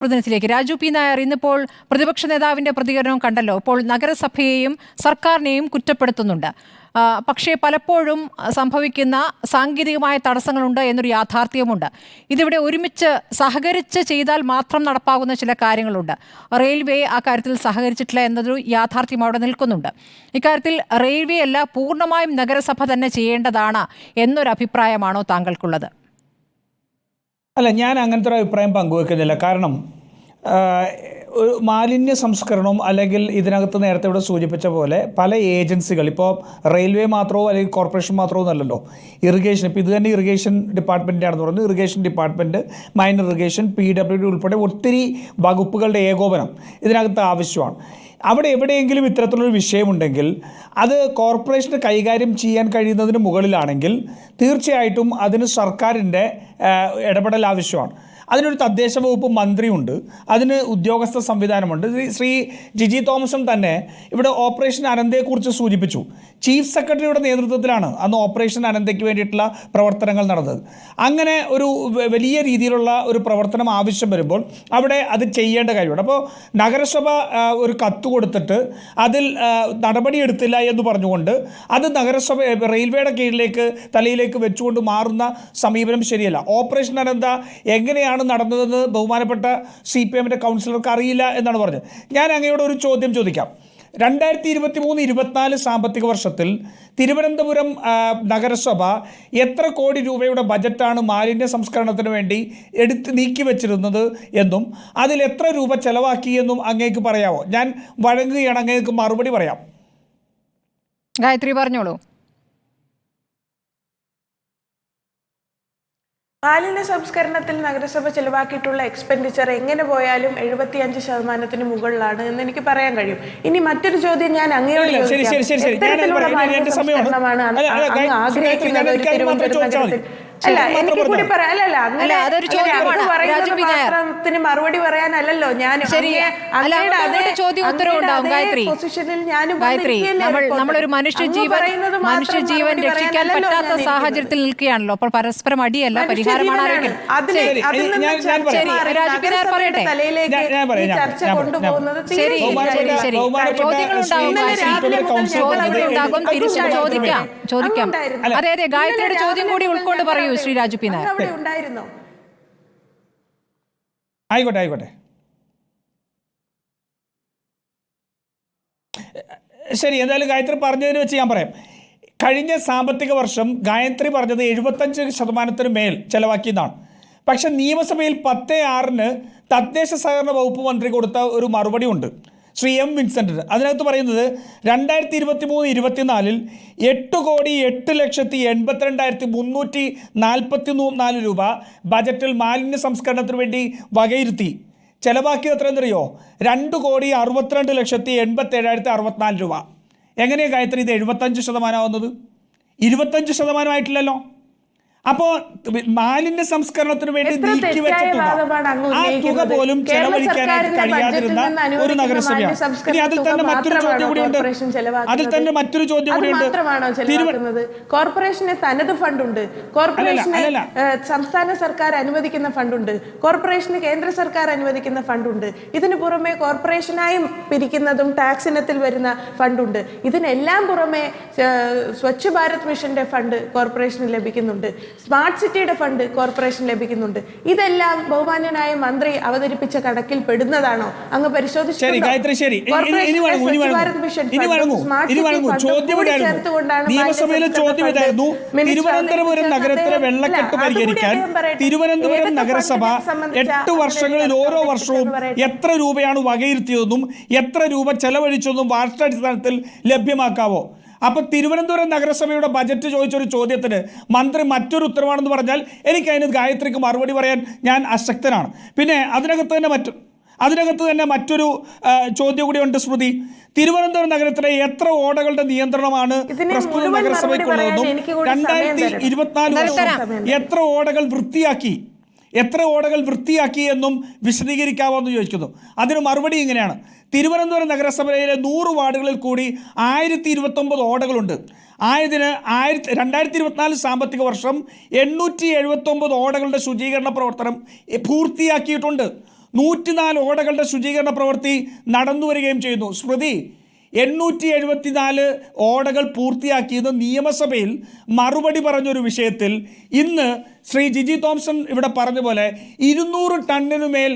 പ്രതിനിധിയിലേക്ക്. Raju P. Nair ഇന്നിപ്പോൾ പ്രതിപക്ഷ നേതാവിന്റെ പ്രതികരണം കണ്ടല്ലോ. ഇപ്പോൾ നഗരസഭയെയും സർക്കാരിനെയും കുറ്റപ്പെടുത്തുന്നുണ്ട്. പക്ഷേ പലപ്പോഴും സംഭവിക്കുന്ന സാങ്കേതികമായ തടസ്സങ്ങളുണ്ട് എന്നൊരു യാഥാർത്ഥ്യമുണ്ട് ഇതിവിടെ ഒരുമിച്ച് സഹകരിച്ച് ചെയ്താൽ മാത്രം നടപ്പാകുന്ന ചില കാര്യങ്ങളുണ്ട്. റെയിൽവേ ആ കാര്യത്തിൽ സഹകരിച്ചിട്ടില്ല എന്നൊരു യാഥാർത്ഥ്യം അവിടെ നിൽക്കുന്നുണ്ട്. ഇക്കാര്യത്തിൽ റെയിൽവേ അല്ല പൂർണമായും നഗരസഭ തന്നെ ചെയ്യേണ്ടതാണ് എന്നൊരു അഭിപ്രായമാണോ താങ്കൾക്കുള്ളത്? അല്ല ഞാൻ അങ്ങനത്തെ ഒരു അഭിപ്രായം പങ്കുവെക്കുന്നില്ല. കാരണം മാലിന്യ സംസ്കരണം അല്ലെങ്കിൽ ഇതിനകത്ത് നേരത്തെ ഇവിടെ സൂചിപ്പിച്ച പോലെ പല ഏജൻസികൾ ഇപ്പോൾ റെയിൽവേ മാത്രമോ അല്ലെങ്കിൽ കോർപ്പറേഷൻ മാത്രമോ എന്നല്ലല്ലോ ഇറിഗേഷൻ ഇപ്പോൾ ഇത് തന്നെ ഇറിഗേഷൻ ഡിപ്പാർട്ട്മെന്റ് ആണെന്ന് പറഞ്ഞു. Irrigation department minor irrigation P W D ഉൾപ്പെടെ ഒത്തിരി വകുപ്പുകളുടെ ഏകോപനം ഇതിനകത്ത് ആവശ്യമാണ്. അവിടെ എവിടെയെങ്കിലും ഇത്തരത്തിലൊരു വിഷയമുണ്ടെങ്കിൽ അത് കോർപ്പറേഷന് കൈകാര്യം ചെയ്യാൻ കഴിയുന്നതിന് മുകളിലാണെങ്കിൽ തീർച്ചയായിട്ടും അതിന് സർക്കാരിന്റെ ഇടപെടൽ ആവശ്യമാണ്. അതിനൊരു തദ്ദേശ വകുപ്പ് മന്ത്രിയുണ്ട്. അതിന് ഉദ്യോഗസ്ഥ സംവിധാനമുണ്ട്. ശ്രീ- ജിജി തോമസും തന്നെ ഇവിടെ ഓപ്പറേഷൻ അനന്തയെക്കുറിച്ച് സൂചിപ്പിച്ചു. ചീഫ് സെക്രട്ടറിയുടെ നേതൃത്വത്തിലാണ് അന്ന് ഓപ്പറേഷൻ അനന്തയ്ക്ക് വേണ്ടിയിട്ടുള്ള പ്രവർത്തനങ്ങൾ നടന്നത്. അങ്ങനെ ഒരു വലിയ രീതിയിലുള്ള ഒരു പ്രവർത്തനം ആവശ്യം വരുമ്പോൾ അവിടെ അത് ചെയ്യേണ്ട കാര്യമുണ്ട്. അപ്പോൾ നഗരസഭ ഒരു കത്ത് കൊടുത്തിട്ട് അതിൽ നടപടിയെടുത്തില്ല എന്ന് പറഞ്ഞുകൊണ്ട് അത് നഗരസഭ റെയിൽവേയുടെ കീഴിലേക്ക് തലയിലേക്ക് വെച്ചുകൊണ്ട് മാറുന്ന സമീപനം ശരിയല്ല. ഓപ്പറേഷൻ അനന്ത എങ്ങനെയാണ് നടന്നതെന്ന് ബഹുമാനപ്പെട്ട സി പി എമ്മിന്റെ കൗൺസിലർക്ക് അറിയില്ല എന്നാണ് പറഞ്ഞത്. ഞാൻ അങ്ങയോട് ഒരു ചോദ്യം ചോദിക്കാം. രണ്ടായിരത്തി ഇരുപത്തി മൂന്ന് ഇരുപത്തിനാല് സാമ്പത്തിക വർഷത്തിൽ തിരുവനന്തപുരം നഗരസഭ എത്ര കോടി രൂപയുടെ ബജറ്റാണ് മാലിന്യ സംസ്കരണത്തിന് വേണ്ടി എടുത്ത് നീക്കി വെച്ചിരുന്നത് എന്നും അതിൽ എത്ര രൂപ ചെലവാക്കി എന്നും അങ്ങേക്ക് പറയാമോ? ഞാൻ വഴങ്ങുകയാണ് അങ്ങേക്ക് മറുപടി പറയാം. ഗായത്രി പറഞ്ഞോളൂ. മാലിന്യ സംസ്കരണത്തിൽ നഗരസഭ ചെലവാക്കിയിട്ടുള്ള എക്സ്പെൻഡിച്ചർ എങ്ങനെ പോയാലും എഴുപത്തിയഞ്ച് ശതമാനത്തിന് മുകളിലാണ് എന്ന് എനിക്ക് പറയാൻ കഴിയും ഇനി മറ്റൊരു ചോദ്യം ഞാൻ അങ്ങയോട് ഇല്ല, ശരി, ചോദിക്കാം. ശരി, ശരി, ശരി. ഞാൻ അത് എത്തരത്തിലുള്ള മാലിന്യ സമയമാണ്. സംസ്കരണമാണ് അല്ല, അല്ല, അങ്ങ് ആഗ്രഹിക്കുന്നത് ഒരു തിരുവനന്തപുരം നഗരത്തിൽ? ശരി, അല്ല മാത്രം എനിക്ക് കൂടി പറയാം. അല്ല അല്ല അതൊരു ചോദ്യമാണ്. മറുപടി പറയാനല്ലല്ലോ ഞാൻ ചോദ്യം ഉണ്ടാവും, ഗായത്രി. പൊസിഷനിൽ ഞാനും ഗായത്രി നമ്മൾ നമ്മളൊരു മനുഷ്യ ജീവൻ മനുഷ്യ ജീവൻ രക്ഷിക്കാൻ പറ്റാത്ത സാഹചര്യത്തിൽ നിൽക്കുകയാണല്ലോ. അപ്പോൾ പരസ്പരം അടിയല്ല പരിഹാരമാണ് പറയാം. പറയട്ടെ. തലയിലേക്ക് ഞാൻ- ഞാൻ പറയാം, ഈ ചർച്ച കൊണ്ടുപോകുന്നത് ശരി ശരി ശരി ചോദ്യങ്ങളുണ്ടാകും ചോദ്യങ്ങളുണ്ടാകും ഉണ്ടായിരുന്നു. ചോദിക്കാം ചോദിക്കാം. അതെ അതെ ഗായത്രിയുടെ ചോദ്യം കൂടി ഉൾക്കൊണ്ട് മുതൽ പറയൂ ശ്രീ രാജു പി നായർ അവിടെ ഉണ്ടായിരുന്നോ. ആയിക്കോട്ടെ ആയിക്കോട്ടെ. ശരി എന്തായാലും ഗായത്രി പറഞ്ഞതിന് വെച്ച് ഞാൻ പറയാം. കഴിഞ്ഞ സാമ്പത്തിക വർഷം ഗായത്രി പറഞ്ഞത് എഴുപത്തഞ്ച് ശതമാനത്തിന് മേൽ ചെലവാക്കിയതാണ് പക്ഷെ നിയമസഭയിൽ പത്ത് ആറിന് തദ്ദേശ സഹകരണ വകുപ്പ് മന്ത്രി കൊടുത്ത ഒരു മറുപടി ഉണ്ട് ശ്രീ എം വിൻസെന്റ്. അതിനകത്ത് പറയുന്നത് രണ്ടായിരത്തി ഇരുപത്തി മൂന്ന് ഇരുപത്തിനാലിൽ എട്ട് കോടി എട്ട് ലക്ഷത്തി എൺപത്തിരണ്ടായിരത്തി മുന്നൂറ്റി നാൽപ്പത്തി നാല് രൂപ ബജറ്റിൽ മാലിന്യ സംസ്കരണത്തിന് വേണ്ടി വകയിരുത്തി. ചിലവാക്കിയത് എത്രയെന്നറിയോ? രണ്ട് കോടി അറുപത്തിരണ്ട് ലക്ഷത്തി എൺപത്തി ഏഴായിരത്തി അറുപത്തിനാല് രൂപ. എങ്ങനെയാണ് ഗായത്രി ഇത് എഴുപത്തഞ്ച് ശതമാനമാവുന്നത് ഇരുപത്തഞ്ച് ശതമാനമായിട്ടില്ലല്ലോ അപ്പോൾ മാലിന്യ സംസ്കരണത്തിന് വേണ്ടി നീക്കി വെച്ച തുക ആ തുക പോലും ചെലവഴിക്കാനായിട്ട് കഴിയാതിരുന്ന ഒരു നഗരസഭ നഗരസഭയാണ്. ഇനി അതിൽ തന്നെ മറ്റൊരു ചോദ്യം കൂടിയുണ്ട്. ഉണ്ട് അതിൽ തന്നെ മറ്റൊരു ചോദ്യം കൂടി കൂടിയുണ്ട്. കോർപ്പറേഷന് തനത് ഫണ്ടുണ്ട്. കോർപ്പറേഷന് സംസ്ഥാന സർക്കാർ അനുവദിക്കുന്ന ഫണ്ടുണ്ട്. കോർപ്പറേഷന് കേന്ദ്ര സർക്കാർ അനുവദിക്കുന്ന ഫണ്ടുണ്ട്. ഇതിനു പുറമെ കോർപ്പറേഷനായും പിരിക്കുന്നതും ടാക്സ് ഇനത്തിൽ വരുന്ന ഫണ്ടുണ്ട്. ഇതിനെല്ലാം പുറമെ സ്വച്ഛ് ഭാരത് മിഷന്റെ ഫണ്ട് കോർപ്പറേഷന് ലഭിക്കുന്നുണ്ട്. സ്മാർട്ട് സിറ്റിയുടെ ഫണ്ട് കോർപ്പറേഷൻ ലഭിക്കുന്നുണ്ട്. ഇതെല്ലാം ബഹുമാന്യനായ മന്ത്രി അവതരിപ്പിച്ച കണക്കിൽ പെടുന്നതാണോ? അങ്ങ് തിരുവനന്തപുരം നഗരത്തിലെ വെള്ളക്കെട്ട് പരിഹരിക്കാൻ തിരുവനന്തപുരം നഗരസഭ എട്ട് വർഷങ്ങളിൽ ഓരോ വർഷവും എത്ര രൂപയാണ് വകയിരുത്തിയതെന്നും എത്ര രൂപ ചെലവഴിച്ചതെന്നും വാർത്താടിസ്ഥാനത്തിൽ ലഭ്യമാക്കാവോ? അപ്പോൾ തിരുവനന്തപുരം നഗരസഭയുടെ ബജറ്റ് ചോദിച്ചൊരു ചോദ്യത്തിന് മന്ത്രി മറ്റൊരു ഉത്തരവാണെന്ന് പറഞ്ഞാൽ എനിക്ക് അതിന് ഗായത്രിക്ക് മറുപടി പറയാൻ ഞാൻ അശക്തനാണ്. പിന്നെ അതിനകത്ത് തന്നെ മറ്റു അതിനകത്ത് തന്നെ മറ്റൊരു ചോദ്യം കൂടി ഉണ്ട് സ്മൃതി. തിരുവനന്തപുരം നഗരത്തിലെ എത്ര ഓടകളുടെ നിയന്ത്രണമാണ് പ്രസ്തുത നഗരസഭയ്ക്കുള്ളതെന്നും രണ്ടായിരത്തി ഇരുപത്തിനാല് വർഷം എത്ര ഓടകൾ വൃത്തിയാക്കി? എത്ര ഓടകൾ വൃത്തിയാക്കി എന്നും വിശദീകരിക്കാമോ എന്ന് ചോദിക്കുന്നു. അതിന് മറുപടി ഇങ്ങനെയാണ്. തിരുവനന്തപുരം നഗരസഭയിലെ നൂറ് വാർഡുകളിൽ കൂടി ആയിരത്തി ഇരുപത്തൊമ്പത് ഓടകളുണ്ട്. ആയതിന് ആയിരത്തി രണ്ടായിരത്തി ഇരുപത്തിനാല് സാമ്പത്തിക വർഷം എണ്ണൂറ്റി എഴുപത്തൊമ്പത് ഓടകളുടെ ശുചീകരണ പ്രവർത്തനം പൂർത്തിയാക്കിയിട്ടുണ്ട്. നൂറ്റിനാല് ഓടകളുടെ ശുചീകരണ പ്രവൃത്തി നടന്നു വരികയും ചെയ്യുന്നു. സ്മൃതി എണ്ണൂറ്റി എഴുപത്തിനാല് ഓടകൾ പൂർത്തിയാക്കിയത് നിയമസഭയിൽ മറുപടി പറഞ്ഞൊരു വിഷയത്തിൽ ഇന്ന് ശ്രീ ജിജി തോംസൺ ഇവിടെ പറഞ്ഞ പോലെ ഇരുന്നൂറ് ടണ്ണിനു മേൽ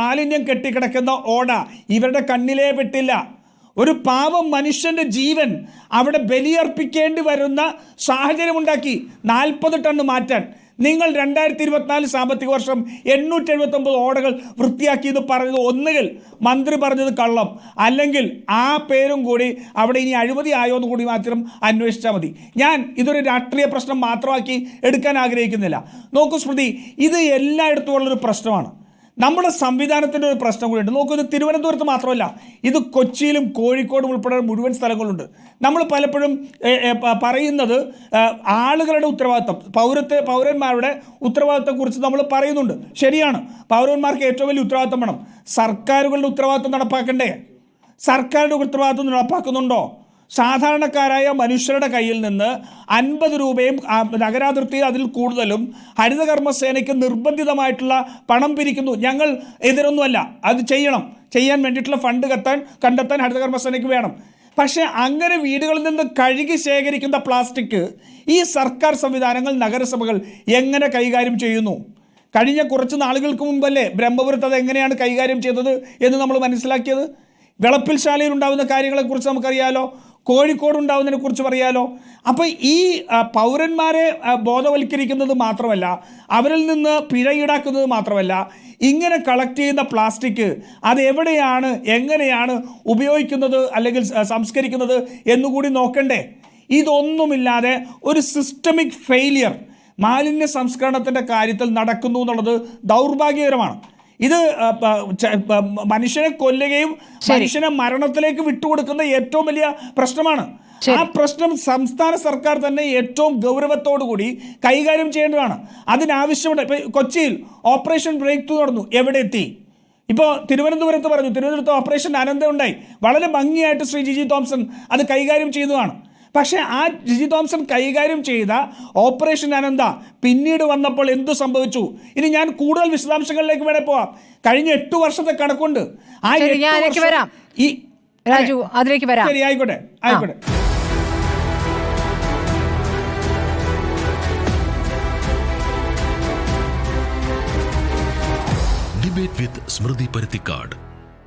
മാലിന്യം കെട്ടിക്കിടക്കുന്ന ഓട ഇവരുടെ കണ്ണിലേ പെട്ടില്ല. ഒരു പാവം മനുഷ്യന്റെ ജീവൻ അവിടെ ബലിയർപ്പിക്കേണ്ടി വരുന്ന സാഹചര്യമുണ്ടാക്കി നാൽപ്പത് ടണ്ണ് മാറ്റാൻ. നിങ്ങൾ രണ്ടായിരത്തി ഇരുപത്തിനാല് സാമ്പത്തിക വർഷം എണ്ണൂറ്റി എഴുപത്തൊമ്പത് ഓടകൾ വൃത്തിയാക്കി എന്ന് പറഞ്ഞത് ഒന്നുകിൽ മന്ത്രി പറഞ്ഞത് കള്ളം അല്ലെങ്കിൽ ആ പേരും കൂടി അവിടെ ഇനി അഴിമതി ആയോ എന്ന് കൂടി മാത്രം അന്വേഷിച്ചാൽ മതി. ഞാൻ ഇതൊരു രാഷ്ട്രീയ പ്രശ്നം മാത്രമാക്കി എടുക്കാൻ ആഗ്രഹിക്കുന്നില്ല. നോക്കൂ സ്മൃതി ഇത് എല്ലായിടത്തും ഉള്ളൊരു പ്രശ്നമാണ്. നമ്മുടെ സംവിധാനത്തിന്റെ ഒരു പ്രശ്നം കൂടിയുണ്ട്. നോക്കൂ ഇത് തിരുവനന്തപുരത്ത് മാത്രമല്ല ഇത് കൊച്ചിയിലും കോഴിക്കോടും ഉൾപ്പെടെ മുഴുവൻ സ്ഥലങ്ങളുണ്ട്. നമ്മൾ പലപ്പോഴും പറയുന്നത് ആളുകളുടെ ഉത്തരവാദിത്തം പൗരത്തെ പൗരന്മാരുടെ ഉത്തരവാദിത്തത്തെക്കുറിച്ച് നമ്മൾ പറയുന്നുണ്ട്. ശരിയാണ് പൗരന്മാർക്ക് ഏറ്റവും വലിയ ഉത്തരവാദിത്തം വേണം. സർക്കാരുകളുടെ ഉത്തരവാദിത്തം നടപ്പാക്കണ്ടേ? സർക്കാരുടെ ഉത്തരവാദിത്തം നടപ്പാക്കുന്നുണ്ടോ? സാധാരണക്കാരായ മനുഷ്യരുടെ കയ്യിൽ നിന്ന് അൻപത് രൂപയും നഗരാതിർത്തിയിൽ അതിൽ കൂടുതലും ഹരിതകർമ്മസേനയ്ക്ക് നിർബന്ധിതമായിട്ടുള്ള പണം പിരിക്കുന്നു. ഞങ്ങൾ എതിരൊന്നുമല്ല. അത് ചെയ്യണം. ചെയ്യാൻ വേണ്ടിയിട്ടുള്ള ഫണ്ട് കത്താൻ കണ്ടെത്താൻ ഹരിതകർമ്മസേനയ്ക്ക് വേണം. പക്ഷേ അങ്ങനെ വീടുകളിൽ നിന്ന് കഴുകി ശേഖരിക്കുന്ന പ്ലാസ്റ്റിക് ഈ സർക്കാർ സംവിധാനങ്ങൾ നഗരസഭകൾ എങ്ങനെ കൈകാര്യം ചെയ്യുന്നു? കഴിഞ്ഞ കുറച്ച് നാളുകൾക്ക് മുമ്പല്ലേ ബ്രഹ്മപുരത്ത് അത് എങ്ങനെയാണ് കൈകാര്യം ചെയ്തത് എന്ന് നമ്മൾ മനസ്സിലാക്കിയത്? വിളപ്പിൽ ശാലയിൽ ഉണ്ടാകുന്ന കാര്യങ്ങളെക്കുറിച്ച് നമുക്കറിയാലോ. കോഴിക്കോട് ഉണ്ടാവുന്നതിനെ കുറിച്ച് പറയാലോ? അപ്പോൾ ഈ പൗരന്മാരെ ബോധവൽക്കരിക്കുന്നത് മാത്രമല്ല അവരിൽ നിന്ന് പിഴ ഈടാക്കുന്നത് മാത്രമല്ല ഇങ്ങനെ കളക്ട് ചെയ്യുന്ന പ്ലാസ്റ്റിക് അത് എവിടെയാണ് എങ്ങനെയാണ് ഉപയോഗിക്കുന്നത് അല്ലെങ്കിൽ സംസ്കരിക്കുന്നത് എന്നുകൂടി നോക്കണ്ടേ? ഇതൊന്നുമില്ലാതെ ഒരു സിസ്റ്റമിക് ഫെയിലിയർ മാലിന്യ സംസ്കരണത്തിന്റെ കാര്യത്തിൽ നടക്കുന്നു എന്നുള്ളത് ദൗർഭാഗ്യകരമാണ്. ഇത് മനുഷ്യനെ കൊല്ലുകയും മനുഷ്യനെ മരണത്തിലേക്ക് വിട്ടുകൊടുക്കുന്ന ഏറ്റവും വലിയ പ്രശ്നമാണ്. ആ പ്രശ്നം സംസ്ഥാന സർക്കാർ തന്നെ ഏറ്റവും ഗൗരവത്തോടു കൂടി കൈകാര്യം ചെയ്യേണ്ടതാണ്. അതിനാവശ്യമുണ്ട്. ഇപ്പൊ കൊച്ചിയിൽ ഓപ്പറേഷൻ ബ്രേക്ക് ത്രൂ നടന്നു. എവിടെ എത്തി? ഇപ്പോൾ തിരുവനന്തപുരത്ത് പറഞ്ഞു. തിരുവനന്തപുരത്ത് ഓപ്പറേഷൻ അനന്ത ഉണ്ടായി വളരെ ഭംഗിയായിട്ട് ശ്രീ ജി ജി തോംസൺ അത് കൈകാര്യം ചെയ്തതാണ്. പക്ഷേ ആ ജിജി തോംസൺ കൈകാര്യം ചെയ്ത ഓപ്പറേഷൻ അനന്ത പിന്നീട് വന്നപ്പോൾ എന്തു സംഭവിച്ചു? ഇനി ഞാൻ കൂടുതൽ വിശദാംശങ്ങളിലേക്ക് വേണേ പോവാം. കഴിഞ്ഞ എട്ട് വർഷത്തെ കണക്കുണ്ട്. ആ എട്ട് വരാം. ഈ രാജു അതിലേക്ക് വരാം. ശരി ആയിക്കോട്ടെ ആയിക്കോട്ടെ. ഡിബേറ്റ് വിത്ത് സ്മൃതി പരുത്തിക്കാട്